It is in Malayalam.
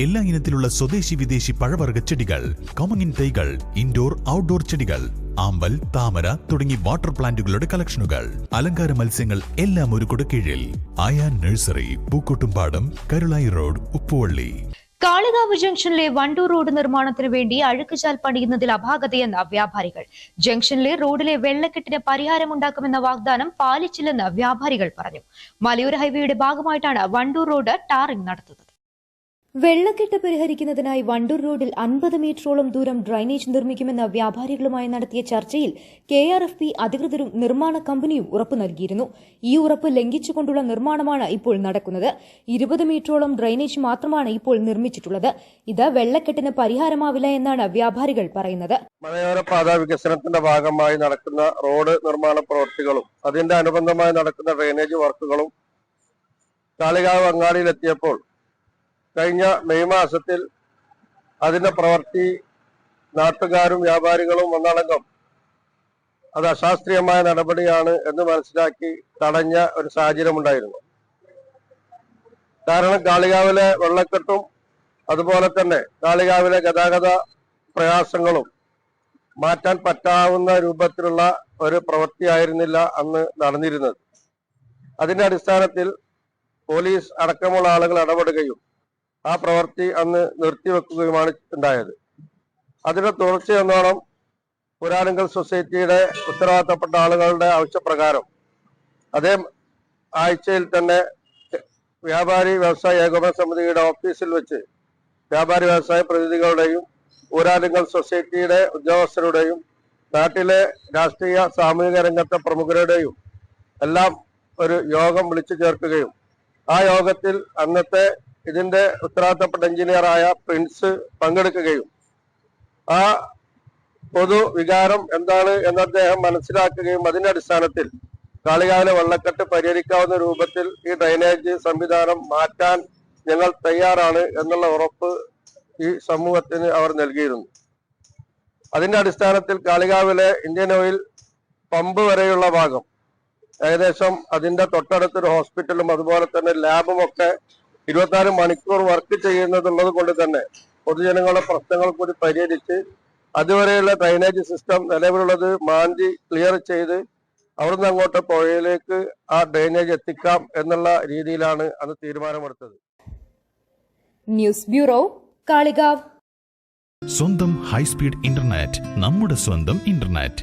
എല്ലാ ഇനത്തിലുള്ള സ്വദേശി വിദേശി പഴവർഗ ചെടികൾ കോമങ്ങിൻ തൈകൾ ഇൻഡോർ ഔട്ട്ഡോർ ചെടികൾ ആമ്പൽ താമര തുടങ്ങി വാട്ടർ പ്ലാന്റുകളുടെ കളക്ഷനുകൾ അലങ്കാര മത്സ്യങ്ങൾ എല്ലാം ഒരു കീഴിൽ ആയാൻ നഴ്സറി പൂക്കോട്ടുംപാടം കരുളായി റോഡ് ഉപ്പുവള്ളി. കാളികാവ് ജംഗ്ഷനിലെ വണ്ടൂർ റോഡ് നിർമ്മാണത്തിന് വേണ്ടി അഴുക്കുചാൽ പണിയുന്നതിൽ അപാകതയെന്ന വ്യാപാരികൾ. ജംഗ്ഷനിലെ റോഡിലെ വെള്ളക്കെട്ടിന് പരിഹാരമുണ്ടാക്കുമെന്ന വാഗ്ദാനം പാലിച്ചില്ലെന്ന് വ്യാപാരികൾ പറഞ്ഞു. മലയോര ഹൈവേയുടെ ഭാഗമായിട്ടാണ് വണ്ടൂർ റോഡ് ടാറിംഗ് നടത്തുന്നത്. വെള്ളക്കെട്ട് പരിഹരിക്കുന്നതിനായി വണ്ടൂർ റോഡിൽ അൻപത് മീറ്ററോളം ദൂരം ഡ്രൈനേജ് നിർമ്മിക്കുമെന്ന വ്യാപാരികളുമായി നടത്തിയ ചർച്ചയിൽ കെ ആർ എഫ് പി അധികൃതരും നിർമ്മാണ കമ്പനിയും ഉറപ്പു നൽകിയിരുന്നു. ഈ ഉറപ്പ് ലംഘിച്ചുകൊണ്ടുള്ള നിർമ്മാണമാണ് ഇപ്പോൾ നടക്കുന്നത്. ഇരുപത് മീറ്ററോളം ഡ്രൈനേജ് മാത്രമാണ് ഇപ്പോൾ നിർമ്മിച്ചിട്ടുള്ളത്. ഇത് വെള്ളക്കെട്ടിന് പരിഹാരമാവില്ല എന്നാണ് വ്യാപാരികൾ പറയുന്നത്. മലയോര പാത വികസനത്തിന്റെ ഭാഗമായി നടക്കുന്ന റോഡ് നിർമ്മാണ പ്രവൃത്തികളും അതിന്റെ അനുബന്ധമായി നടക്കുന്ന ഡ്രെയിനേജ് വർക്കുകളും കാളികാവ് അങ്ങാടിയിലെത്തിയപ്പോൾ കഴിഞ്ഞ മെയ് മാസത്തിൽ അതിന്റെ പ്രവൃത്തി നാട്ടുകാരും വ്യാപാരികളും ഒന്നടങ്കം അത് അശാസ്ത്രീയമായ നടപടിയാണ് എന്ന് മനസ്സിലാക്കി തടഞ്ഞ ഒരു സാഹചര്യമുണ്ടായിരുന്നു കാരണം കാളികാവിലെ വെള്ളക്കെട്ടും അതുപോലെ തന്നെ കാളികാവിലെ ഗതാഗത പ്രയാസങ്ങളും മാറ്റാൻ പറ്റാവുന്ന രൂപത്തിലുള്ള ഒരു പ്രവൃത്തിയായിരുന്നില്ല അന്ന് നടന്നിരുന്നത്. അതിന്റെ അടിസ്ഥാനത്തിൽ പോലീസ് അടക്കമുള്ള ആളുകൾ ഇടപെടുകയും ആ പ്രവൃത്തി അന്ന് നിർത്തിവെക്കുകയുമാണ് ഉണ്ടായത്. അതിന്റെ തുടർച്ചയെന്നോണം പുരാനുങ്കൽ സൊസൈറ്റിയുടെ ഉത്തരവാദിത്തപ്പെട്ട ആളുകളുടെ ആവശ്യപ്രകാരം അതേ ആഴ്ചയിൽ തന്നെ വ്യാപാരി വ്യവസായ ഏകോപന സമിതിയുടെ ഓഫീസിൽ വെച്ച് വ്യാപാരി വ്യവസായ പ്രതിനിധികളുടെയും ഊരാലുങ്കൽ സൊസൈറ്റിയുടെ ഉദ്യോഗസ്ഥരുടെയും നാട്ടിലെ രാഷ്ട്രീയ സാമൂഹിക രംഗത്തെ പ്രമുഖരുടെയും എല്ലാം ഒരു യോഗം വിളിച്ചു ചേർക്കുകയും ആ യോഗത്തിൽ അന്നത്തെ ഇതിന്റെ ഉത്തരവാദിത്തപ്പെട്ട എഞ്ചിനീയറായ പ്രിൻസ് പങ്കെടുക്കുകയും ആ പൊതു വികാരം എന്താണ് എന്ന് അദ്ദേഹം മനസ്സിലാക്കുകയും അതിന്റെ അടിസ്ഥാനത്തിൽ കാളികാവിലെ വെള്ളക്കെട്ട് പരിഹരിക്കാവുന്ന രൂപത്തിൽ ഈ ഡ്രൈനേജ് സംവിധാനം മാറ്റാൻ ഞങ്ങൾ തയ്യാറാണ് എന്നുള്ള ഉറപ്പ് ഈ സമൂഹത്തിന് അവർ നൽകിയിരുന്നു. അതിന്റെ അടിസ്ഥാനത്തിൽ കാളികാവിലെ ഇന്ത്യൻ ഓയിൽ പമ്പ് വരെയുള്ള ഭാഗം ഏകദേശം അതിന്റെ തൊട്ടടുത്തൊരു ഹോസ്പിറ്റലും അതുപോലെ തന്നെ ലാബും ഒക്കെ ഇരുപത്തിനാല് മണിക്കൂർ വർക്ക് ചെയ്യുന്നതുള്ളത് കൊണ്ട് തന്നെ പൊതുജനങ്ങളുടെ പ്രശ്നങ്ങൾ കൂടി പരിഹരിച്ച് അതുവരെയുള്ള ഡ്രൈനേജ് സിസ്റ്റം നിലവിലുള്ളത് മാന്തി ക്ലിയർ ചെയ്ത് അവിടുന്ന് അങ്ങോട്ട് പുഴയിലേക്ക് ആ ഡ്രൈനേജ് എത്തിക്കാം എന്നുള്ള രീതിയിലാണ് അത് തീരുമാനമെടുത്തത്. News bureau Kalikavu. സ്വന്തം ഹൈസ്പീഡ് ഇന്റർനെറ്റ് നമ്മുടെ സ്വന്തം ഇന്റർനെറ്റ്.